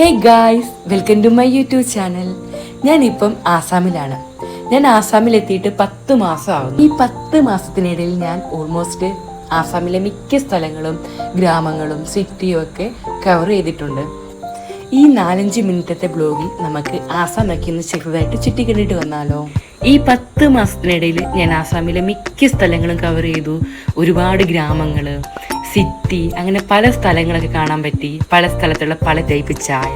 Hey guys welcome to my YouTube channel ഞാനിപ്പം ആസാമിലാണ്. ഞാൻ ആസാമിൽ എത്തിയിട്ട് പത്ത് മാസമാകുന്നു. ഈ പത്ത് മാസത്തിനിടയിൽ ഞാൻ ഓൾമോസ്റ്റ് ആസാമിലെ മിക്ക സ്ഥലങ്ങളും ഗ്രാമങ്ങളും സിറ്റിയും ഒക്കെ കവർ ചെയ്തിട്ടുണ്ട്. ഈ നാലഞ്ച് മിനിറ്റത്തെ ബ്ലോഗിൽ നമുക്ക് ആസാമൊക്കെ ഒന്ന് ചെറുതായിട്ട് ചുറ്റിക്കണ്ടിട്ട് വന്നാലോ? ഈ പത്ത് മാസത്തിനിടയിൽ ഞാൻ ആസാമിലെ മിക്ക സ്ഥലങ്ങളും കവർ ചെയ്തു. ഒരുപാട് ഗ്രാമങ്ങൾ സിറ്റി അങ്ങനെ പല സ്ഥലങ്ങളൊക്കെ കാണാൻ പറ്റി. പല സ്ഥലത്തുള്ള പല ടൈപ്പ് ചായ.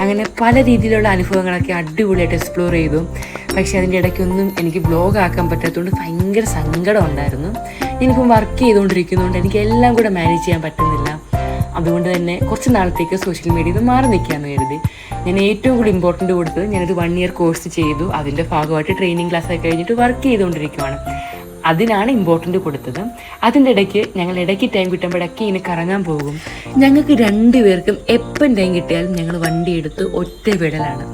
അങ്ങനെ പല രീതിയിലുള്ള അനുഭവങ്ങളൊക്കെ അടിപൊളിയായിട്ട് എക്സ്പ്ലോർ ചെയ്തു. പക്ഷേ അതിന്റെ ഇടയ്ക്കൊന്നും എനിക്ക് ബ്ലോഗ് ആക്കാൻ പറ്റാത്തതുകൊണ്ട് ഭയങ്കര സങ്കടം ഉണ്ടായിരുന്നു. ഇനിയിപ്പം വർക്ക് ചെയ്തുകൊണ്ടിരിക്കുന്നതുകൊണ്ട് എനിക്ക് എല്ലാം കൂടെ മാനേജ് ചെയ്യാൻ പറ്റുന്നില്ല. അതുകൊണ്ട് തന്നെ കുറച്ച് നാളത്തേക്ക് സോഷ്യൽ മീഡിയയിൽ നിന്ന് മാറി നിൽക്കാമെന്ന് കരുതി. ഞാൻ ഏറ്റവും കൂടുതൽ ഇമ്പോർട്ടന്റ് കൊടുത്തത് ഞാനൊരു വൺ ഇയർ കോഴ്സ് ചെയ്തു. അതിന്റെ ഭാഗമായിട്ട് ട്രെയിനിങ് ക്ലാസ് ഒക്കെ കഴിഞ്ഞിട്ട് വർക്ക് ചെയ്തുകൊണ്ടിരിക്കുവാണ്. അതിനാണ് ഇമ്പോർട്ടന്റ് കൊടുത്തത്. അതിന്റെ ഇടയ്ക്ക് ഞങ്ങൾ ഇടയ്ക്ക് ടൈം കിട്ടുമ്പോഴൊക്കെ ഇങ്ങനെ കറങ്ങാൻ പോകും. ഞങ്ങൾക്ക് രണ്ടുപേർക്കും എപ്പം ടൈം കിട്ടിയാലും ഞങ്ങൾ വണ്ടി എടുത്ത് ഒറ്റ വിടലാണ്.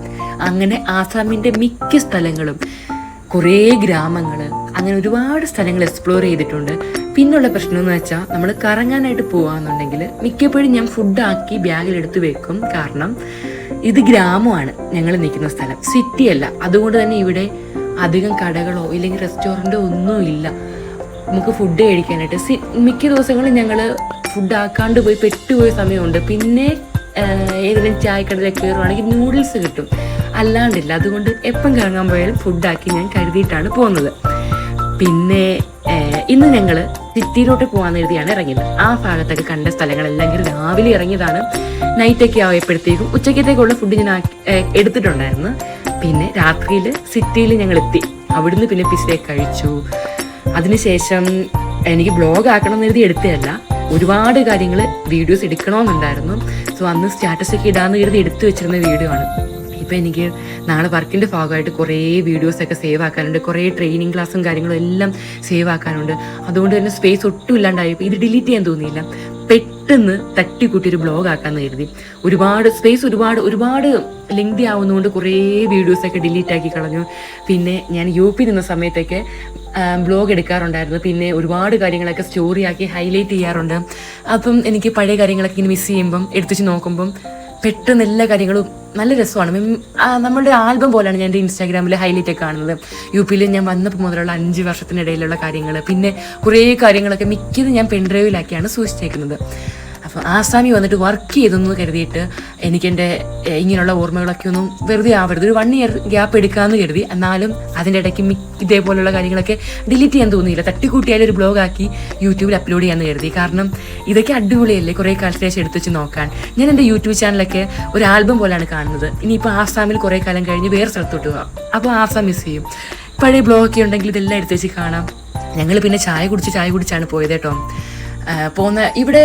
അങ്ങനെ ആസാമിന്റെ മിക്ക സ്ഥലങ്ങളും കുറേ ഗ്രാമങ്ങൾ അങ്ങനെ ഒരുപാട് സ്ഥലങ്ങൾ എക്സ്പ്ലോർ ചെയ്തിട്ടുണ്ട്. പിന്നുള്ള പ്രശ്നം എന്ന് വെച്ചാൽ നമ്മൾ കറങ്ങാനായിട്ട് പോകാമെന്നുണ്ടെങ്കിൽ മിക്കപ്പോഴും ഞാൻ ഫുഡാക്കി ബാഗിലെടുത്ത് വെക്കും. കാരണം ഇത് ഗ്രാമമാണ് ഞങ്ങൾ നിൽക്കുന്ന സ്ഥലം. സിറ്റിയല്ല അതുകൊണ്ട് തന്നെ ഇവിടെ അധികം കടകളോ ഇല്ലെങ്കിൽ റെസ്റ്റോറന്റോ ഒന്നും ഇല്ല. നമുക്ക് ഫുഡ് കഴിക്കാനായിട്ട്. സി മിക്ക ദിവസങ്ങളും ഞങ്ങൾ ഫുഡ് ആക്കാണ്ട് പോയി പെട്ടുപോയ സമയമുണ്ട്. പിന്നെ ഏതെങ്കിലും ചായക്കടയിലൊക്കെ കയറുവാണെങ്കിൽ നൂഡിൽസ് കിട്ടും. അല്ലാണ്ടില്ല. അതുകൊണ്ട് എപ്പം കറങ്ങാൻ പോയാലും ഫുഡാക്കി ഞാൻ കരുതിയിട്ടാണ് പോകുന്നത്. പിന്നെ ഇന്ന് ഞങ്ങൾ സിറ്റിയിലോട്ട് പോകാൻ എഴുതിയാണ് ഇറങ്ങിയത്. ആ ഭാഗത്തൊക്കെ കണ്ട സ്ഥലങ്ങളെല്ലാം കൂടി രാവിലെ ഇറങ്ങിയതാണ്. നൈറ്റൊക്കെ ആയപ്പോഴത്തേക്കും ഉച്ചക്കത്തേക്കുള്ള ഫുഡ് ഞാൻ എടുത്തിട്ടുണ്ടായിരുന്നു. പിന്നെ രാത്രിയിൽ സിറ്റിയിൽ ഞങ്ങൾ എത്തി അവിടുന്ന് പിന്നെ പിസ്സ കഴിച്ചു. അതിനുശേഷം എനിക്ക് ബ്ലോഗ് ആക്കണം എന്ന് കരുതി എടുത്തതല്ല. ഒരുപാട് കാര്യങ്ങൾ വീഡിയോസ് എടുക്കണമെന്നുണ്ടായിരുന്നു. സോ അന്ന് സ്റ്റാറ്റസ് ഒക്കെ ഇടാന്ന് കരുതി എടുത്തു വെച്ചിരുന്ന വീഡിയോ ആണ്. ഇപ്പം എനിക്ക് നാളെ വർക്കിന്റെ ഭാഗമായിട്ട് കുറേ വീഡിയോസൊക്കെ സേവ് ആക്കാനുണ്ട്. കുറേ ട്രെയിനിങ് ക്ലാസ്സും കാര്യങ്ങളും എല്ലാം സേവ് ആക്കാനുണ്ട്. അതുകൊണ്ട് തന്നെ സ്പേസ് ഒട്ടും ഇല്ലാണ്ടായി. ഇത് ഡിലീറ്റ് ചെയ്യാൻ തോന്നിയില്ല. പെട്ടെന്ന് തട്ടിക്കൂട്ടി ഒരു ബ്ലോഗ് ആക്കാന്ന് കരുതി. ഒരുപാട് സ്പേസ് ഒരുപാട് ഒരുപാട് ലെങ്തി ആവുന്നതുകൊണ്ട് കുറേ വീഡിയോസൊക്കെ ഡിലീറ്റ് ആക്കി കളഞ്ഞു. പിന്നെ ഞാൻ യു പി നിന്ന സമയത്തൊക്കെ ബ്ലോഗ് എടുക്കാറുണ്ടായിരുന്നു. പിന്നെ ഒരുപാട് കാര്യങ്ങളൊക്കെ സ്റ്റോറി ആക്കി ഹൈലൈറ്റ് ചെയ്യാറുണ്ട്. അപ്പം എനിക്ക് പഴയ കാര്യങ്ങളൊക്കെ ഇങ്ങനെ മിസ് ചെയ്യുമ്പം എടുത്തു വെച്ച് നോക്കുമ്പം പെട്ടെന്ന് എല്ലാ കാര്യങ്ങളും നല്ല രസമാണ്. നമ്മുടെ ആൽബം പോലെയാണ് ഞാൻ എന്റെ ഇൻസ്റ്റാഗ്രാമിൽ ഹൈലൈറ്റ് ഒക്കെ കാണുന്നത്. യു പിയിൽ ഞാൻ വന്നപ്പോൾ മുതലുള്ള അഞ്ച് വർഷത്തിനിടയിലുള്ള കാര്യങ്ങൾ പിന്നെ കുറേ കാര്യങ്ങളൊക്കെ മിക്കതും ഞാൻ പെൻഡ്രൈവിലാക്കിയാണ് സൂക്ഷിച്ചേക്കുന്നത്. അപ്പോൾ ആസാമി വന്നിട്ട് വർക്ക് ചെയ്തെന്ന് കരുതിയിട്ട് എനിക്കെന്റെ ഇങ്ങനെയുള്ള ഓർമ്മകളൊക്കെ ഒന്നും വെറുതെ ആവരുത്. ഒരു വൺ ഇയർ ഗ്യാപ്പ് എടുക്കാമെന്ന് കരുതി. എന്നാലും അതിന്റെ ഇടയ്ക്ക് മി ഇതേപോലുള്ള കാര്യങ്ങളൊക്കെ ഡിലീറ്റ് ചെയ്യാൻ തോന്നിയില്ല. തട്ടിക്കൂട്ടിയാലും ഒരു ബ്ലോഗ് ആക്കി യൂട്യൂബിൽ അപ്ലോഡ് ചെയ്യാമെന്ന് കരുതി. കാരണം ഇതൊക്കെ അടിപൊളിയല്ലേ? കുറേ കാലത്തിന് ശേഷം എടുത്ത് വെച്ച് നോക്കാൻ. ഞാൻ എന്റെ യൂട്യൂബ് ചാനലൊക്കെ ഒരു ആൽബം പോലെയാണ് കാണുന്നത്. ഇനിയിപ്പോൾ ആസാമിൽ കുറേ കാലം കഴിഞ്ഞ് വേറെ സ്ഥലത്തോട്ട് പോകാം അപ്പോൾ ആസാം മിസ് ചെയ്യും. പഴയ ബ്ലോഗൊക്കെ ഉണ്ടെങ്കിൽ ഇതെല്ലാം എടുത്ത് വെച്ച് കാണാം. ഞങ്ങൾ പിന്നെ ചായ കുടിച്ച് ചായ കുടിച്ചാണ് പോയത് കേട്ടോ. പോകുന്ന ഇവിടെ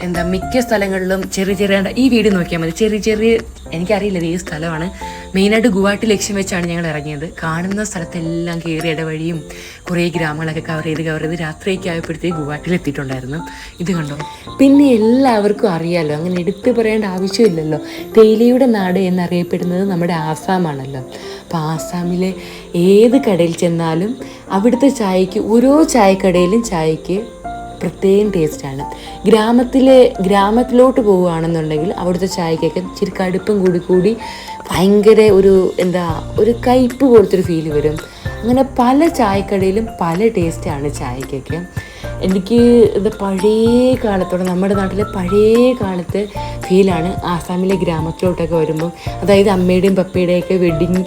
എന്താ മിക്ക സ്ഥലങ്ങളിലും ചെറിയ ചെറിയ ഈ വീട് നോക്കിയാൽ മതി. ചെറിയ ചെറിയ എനിക്കറിയില്ല ഈ സ്ഥലമാണ്. മെയിനായിട്ട് ഗുവാഹട്ടി ലക്ഷ്യം വെച്ചാണ് ഞങ്ങൾ ഇറങ്ങിയത്. കാണുന്ന സ്ഥലത്തെല്ലാം കയറി ഇടവഴിയും കുറേ ഗ്രാമങ്ങളൊക്കെ കവർ ചെയ്ത് കവർ ചെയ്ത് രാത്രിയൊക്കെ ആയപ്പോഴത്തേക്ക് ഗുവാഹട്ടിയിൽ എത്തിയിട്ടുണ്ടായിരുന്നു. ഇത് കണ്ടോ? പിന്നെ എല്ലാവർക്കും അറിയാമല്ലോ അങ്ങനെ എടുത്തു പറയേണ്ട ആവശ്യമില്ലല്ലോ. തേയിലയുടെ നാട് എന്നറിയപ്പെടുന്നത് നമ്മുടെ ആസാമാണല്ലോ. അപ്പോൾ ആസാമിലെ ഏത് കടയിൽ ചെന്നാലും അവിടുത്തെ ചായക്ക് ഓരോ ചായക്കടയിലും ചായക്ക് പ്രത്യേകം ടേസ്റ്റാണ്. ഗ്രാമത്തിലെ ഗ്രാമത്തിലോട്ട് പോവുകയാണെന്നുണ്ടെങ്കിൽ അവിടുത്തെ ചായക്കൊക്കെ ഇച്ചിരി കടുപ്പം കൂടി കൂടി ഭയങ്കര ഒരു എന്താ ഒരു കയ്പ്പ് പോലത്തെ ഒരു ഫീൽ വരും. അങ്ങനെ പല ചായക്കടയിലും പല ടേസ്റ്റാണ് ചായക്കൊക്കെ. എനിക്ക് ഇത് പഴയ കാലത്തോടെ നമ്മുടെ നാട്ടിലെ പഴയ കാലത്തെ ഫീലാണ് ആസാമിലെ ഗ്രാമത്തിലോട്ടൊക്കെ വരുമ്പോൾ അതായത് അമ്മയുടെയും പപ്പയുടെയൊക്കെ വെഡിങ്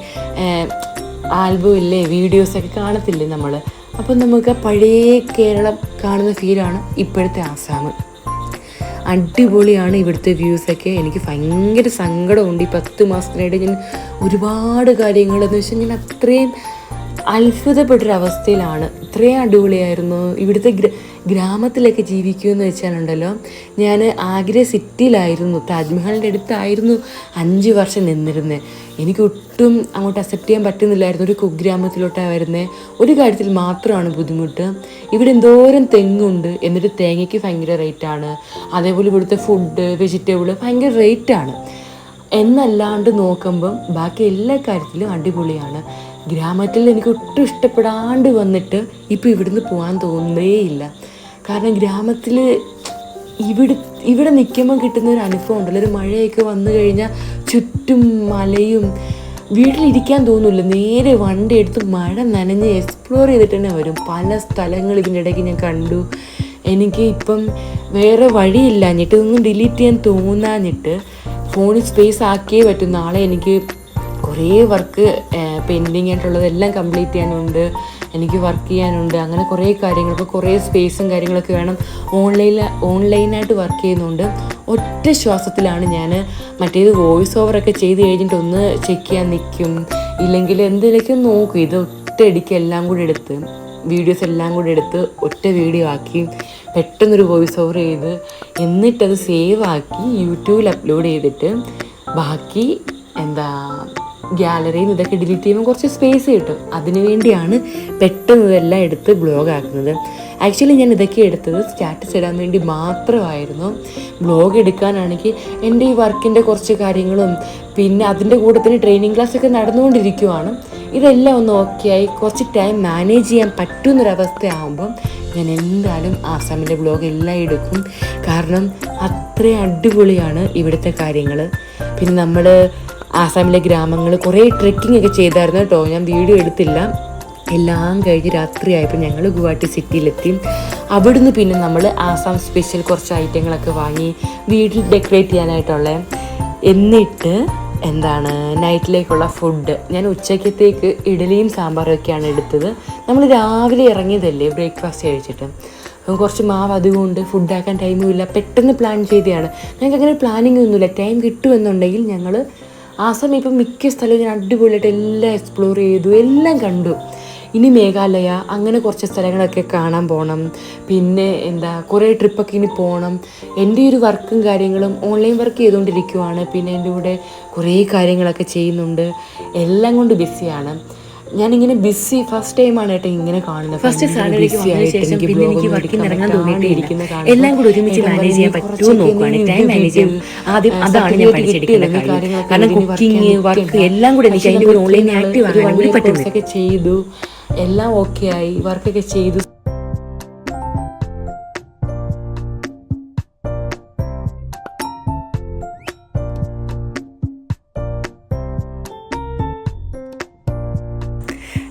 ആൽബം ഇല്ലേ വീഡിയോസൊക്കെ കാണത്തില്ലേ നമ്മൾ അപ്പം നമുക്ക് പഴയ കേരളം കാണുന്ന ഫീലാണ് ഇപ്പോഴത്തെ ആസാം. അടിപൊളിയാണ് ഇവിടുത്തെ വ്യൂസൊക്കെ എനിക്ക് ഭയങ്കര സങ്കടമുണ്ട്. ഈ പത്ത് മാസത്തിനായിട്ട് ഞാൻ ഒരുപാട് കാര്യങ്ങൾ എന്ന് വെച്ചാൽ ഞാൻ അത്രയും അത്ഭുതപ്പെട്ടൊരവസ്ഥയിലാണ്. ഇത്രയും അടിപൊളിയായിരുന്നു. ഇവിടുത്തെ ഗ്ര ഗ്രാമത്തിലൊക്കെ ജീവിക്കുമെന്ന് വെച്ചാലുണ്ടല്ലോ ഞാൻ ആഗ്ര സിറ്റിയിലായിരുന്നു താജ്മഹലിന്റെ അടുത്തായിരുന്നു അഞ്ച് വർഷം നിന്നിരുന്നത് എനിക്ക് ഒട്ടും അങ്ങോട്ട് അക്സെപ്റ്റ് ചെയ്യാൻ പറ്റുന്നില്ലായിരുന്നു ഒരു കുഗ്രാമത്തിലോട്ടാണ് വരുന്നത് ഒരു കാര്യത്തിൽ മാത്രമാണ് ബുദ്ധിമുട്ട്. ഇവിടെ എന്തോരം തെങ്ങുണ്ട് എന്നിട്ട് തേങ്ങയ്ക്ക് ഭയങ്കര റേറ്റാണ്. അതേപോലെ ഇവിടുത്തെ ഫുഡ് വെജിറ്റബിൾ ഭയങ്കര റേറ്റാണ്. എന്നല്ലാണ്ട് നോക്കുമ്പം ബാക്കി എല്ലാ കാര്യത്തിലും അടിപൊളിയാണ്. ഗ്രാമത്തിൽ എനിക്ക് ഒട്ടും ഇഷ്ടപ്പെടാണ്ട് വന്നിട്ട് ഇപ്പോൾ ഇവിടുന്ന് പോകാൻ തോന്നുന്നേയില്ല. കാരണം ഗ്രാമത്തിൽ ഇവിടെ ഇവിടെ നിൽക്കുമ്പോൾ കിട്ടുന്ന ഒരു അനുഭവം ഉണ്ടല്ലോ. ഒരു മഴയൊക്കെ വന്നു കഴിഞ്ഞാൽ ചുറ്റും മലയും വീട്ടിലിരിക്കാൻ തോന്നില്ല. നേരെ വണ്ടി എടുത്ത് മഴ നനഞ്ഞ് എക്സ്പ്ലോർ ചെയ്തിട്ട് തന്നെ വരും. പല സ്ഥലങ്ങൾ ഇതിന്റെ ഇടയ്ക്ക് ഞാൻ കണ്ടു. എനിക്ക് ഇപ്പം വേറെ വഴിയില്ലാഞ്ഞിട്ട് ഇതൊന്നും ഡിലീറ്റ് ചെയ്യാൻ തോന്നാഞ്ഞിട്ട് ഫോണിൽ സ്പേസ് ആക്കിയേ പറ്റും. നാളെ എനിക്ക് കുറേ വർക്ക് പെൻഡിങ് ആയിട്ടുള്ളതെല്ലാം കംപ്ലീറ്റ് ചെയ്യാനുണ്ട്. എനിക്ക് വർക്ക് ചെയ്യാനുണ്ട്. അങ്ങനെ കുറേ കാര്യങ്ങൾ ഇപ്പോൾ കുറേ സ്പേസും കാര്യങ്ങളൊക്കെ വേണം. ഓൺലൈനിൽ ഓൺലൈനായിട്ട് വർക്ക് ചെയ്യുന്നുണ്ട്. ഒറ്റ ശ്വാസത്തിലാണ് ഞാൻ മറ്റേത് വോയിസ് ഓവറൊക്കെ ചെയ്ത് കഴിഞ്ഞിട്ട് ഒന്ന് ചെക്ക് ചെയ്യാൻ നിൽക്കും ഇല്ലെങ്കിൽ എന്തിലേക്ക് നോക്കും. ഇത് ഒറ്റയടിക്ക് എല്ലാം കൂടി എടുത്ത് വീഡിയോസ് എല്ലാം കൂടി എടുത്ത് ഒറ്റ വീഡിയോ ആക്കി പെട്ടെന്നൊരു വോയിസ് ഓവർ ചെയ്ത് എന്നിട്ടത് സേവ് ആക്കി യൂട്യൂബിൽ അപ്ലോഡ് ചെയ്തിട്ട് ബാക്കി എന്താ ഗ്യാലറിയിൽ നിന്ന് ഇതൊക്കെ ഡിലീറ്റ് ചെയ്യുമ്പോൾ കുറച്ച് സ്പേസ് കിട്ടും. അതിനുവേണ്ടിയാണ് പെട്ടെന്ന് ഇതെല്ലാം എടുത്ത് ബ്ലോഗ് ആക്കുന്നത്. ആക്ച്വലി ഞാൻ ഇതൊക്കെ എടുത്തത് സ്റ്റാറ്റസ് ഇടാൻ വേണ്ടി മാത്രമായിരുന്നു. ബ്ലോഗ് എടുക്കാനാണെങ്കിൽ എന്റെ ഈ വർക്കിന്റെ കുറച്ച് കാര്യങ്ങളും പിന്നെ അതിന്റെ കൂടെ തന്നെ ട്രെയിനിങ് ക്ലാസ് ഒക്കെ നടന്നുകൊണ്ടിരിക്കുവാണ്. ഇതെല്ലാം ഒന്ന് ഓക്കെ ആയി കുറച്ച് ടൈം മാനേജ് ചെയ്യാൻ പറ്റുന്നൊരവസ്ഥയാകുമ്പം ഞാൻ എന്തായാലും ആസാമിന്റെ ബ്ലോഗ് എല്ലാം എടുക്കും. കാരണം അത്രയും അടിപൊളിയാണ് ഇവിടുത്തെ കാര്യങ്ങൾ പിന്നെ നമ്മൾ ആസാമിലെ ഗ്രാമങ്ങൾ കുറേ ട്രെക്കിംഗ് ഒക്കെ ചെയ്തായിരുന്നു കേട്ടോ. ഞാൻ വീഡിയോ എടുത്തില്ല. എല്ലാം കഴിഞ്ഞ് രാത്രിയായപ്പോൾ ഞങ്ങൾ ഗുവാഹട്ടി സിറ്റിയിലെത്തി അവിടുന്ന് പിന്നെ നമ്മൾ ആസാം സ്പെഷ്യൽ കുറച്ച് ഐറ്റങ്ങളൊക്കെ വാങ്ങി വീട്ടിൽ ഡെക്കറേറ്റ് ചെയ്യാനായിട്ടുള്ള. എന്നിട്ട് എന്താണ് നൈറ്റിലേക്കുള്ള ഫുഡ് ഞാൻ ഉച്ചക്കത്തേക്ക് ഇഡലിയും സാമ്പാറും ഒക്കെയാണ് എടുത്തത്. നമ്മൾ രാവിലെ ഇറങ്ങിയതല്ലേ ബ്രേക്ക്ഫാസ്റ്റ് കഴിച്ചിട്ട്. അപ്പം കുറച്ച് മാവ് അതുകൊണ്ട് ഫുഡാക്കാൻ ടൈമും ഇല്ല. പെട്ടെന്ന് പ്ലാൻ ചെയ്തതാണ്. ഞങ്ങൾക്ക് അങ്ങനെ പ്ലാനിങ് ഒന്നുമില്ല. ടൈം കിട്ടുമെന്നുണ്ടെങ്കിൽ ഞങ്ങൾ ആസാം ഇപ്പം മിക്ക സ്ഥലവും ഞാൻ അടിപൊളിയായിട്ട് എല്ലാം എക്സ്പ്ലോർ ചെയ്തു എല്ലാം കണ്ടു. ഇനി മേഘാലയ അങ്ങനെ കുറച്ച് സ്ഥലങ്ങളൊക്കെ കാണാൻ പോകണം പിന്നെ എന്താ കുറേ ട്രിപ്പൊക്കെ ഇനി പോകണം എന്റെ ഒരു വർക്കും കാര്യങ്ങളും ഓൺലൈൻ വർക്ക് ചെയ്തുകൊണ്ടിരിക്കുവാണ്. പിന്നെ എന്റെ കൂടെ കുറേ കാര്യങ്ങളൊക്കെ ചെയ്യുന്നുണ്ട്. എല്ലാം കൊണ്ട് ബിസിയാണ് ഞാനിങ്ങനെ ബിസി ഫസ്റ്റ് ടൈമാണ് കേട്ടോ ഇങ്ങനെ കാണുന്നത്. ഫസ്റ്റ് സാലറിക്ക് വന്നതിന് ശേഷം പിന്നെ എനിക്ക് വർക്കിന് ഇറങ്ങാൻ തോന്നിയിട്ടില്ല എല്ലാം കൂടി ഒരുമിച്ച് മാനേജ് ചെയ്യാൻ പറ്റുമോ നോക്കുകയാണ് ടൈം മാനേജ് ചെയ്യാൻ ആദ്യം അതാണ് ഞാൻ പഠിച്ചെടുക്കേണ്ട കാര്യം. കാരണം കുക്കിംഗ് വർക്ക് എല്ലാം കൂടി എനിക്ക് അതിന്റെ ഒരു ഓൺലൈൻ ആക്റ്റീവ് ആകാൻ കൂടി ചെയ്തു. എല്ലാം ഓക്കെ ആയി. വർക്കൊക്കെ ചെയ്തു.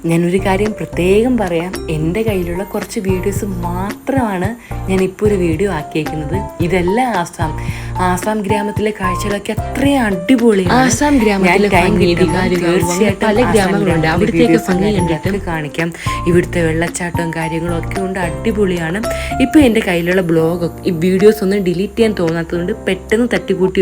ഞാനൊരു കാര്യം പ്രത്യേകം പറയാം. എന്റെ കയ്യിലുള്ള കുറച്ച് വീഡിയോസ് മാത്രമാണ് ഞാൻ ഇപ്പോൾ ഒരു വീഡിയോ ആക്കിയേക്കുന്നത്. ഇതെല്ലാം ആസാം. ആസാം ഗ്രാമത്തിലെ കാഴ്ചകളൊക്കെ അത്രയും അടിപൊളിയാണ്. ആസാം ഗ്രാമത്തിലെ പല ഗ്രാമങ്ങളുണ്ട്. ഗ്രാമത്തിലെ അവിടുത്തെയൊക്കെ videos ഭംഗി കണ്ടിട്ട് കാണിക്കാം. ഇവിടുത്തെ വെള്ളച്ചാട്ടവും കാര്യങ്ങളും ഒക്കെ കൊണ്ട് അടിപൊളിയാണ്. ഇപ്പോൾ എന്റെ കയ്യിലുള്ള ബ്ലോഗ് ഈ വീഡിയോസ് ഒന്നും ഡിലീറ്റ് ചെയ്യാൻ തോന്നാത്തതുകൊണ്ട് പെട്ടെന്ന് തട്ടിക്കൂട്ടി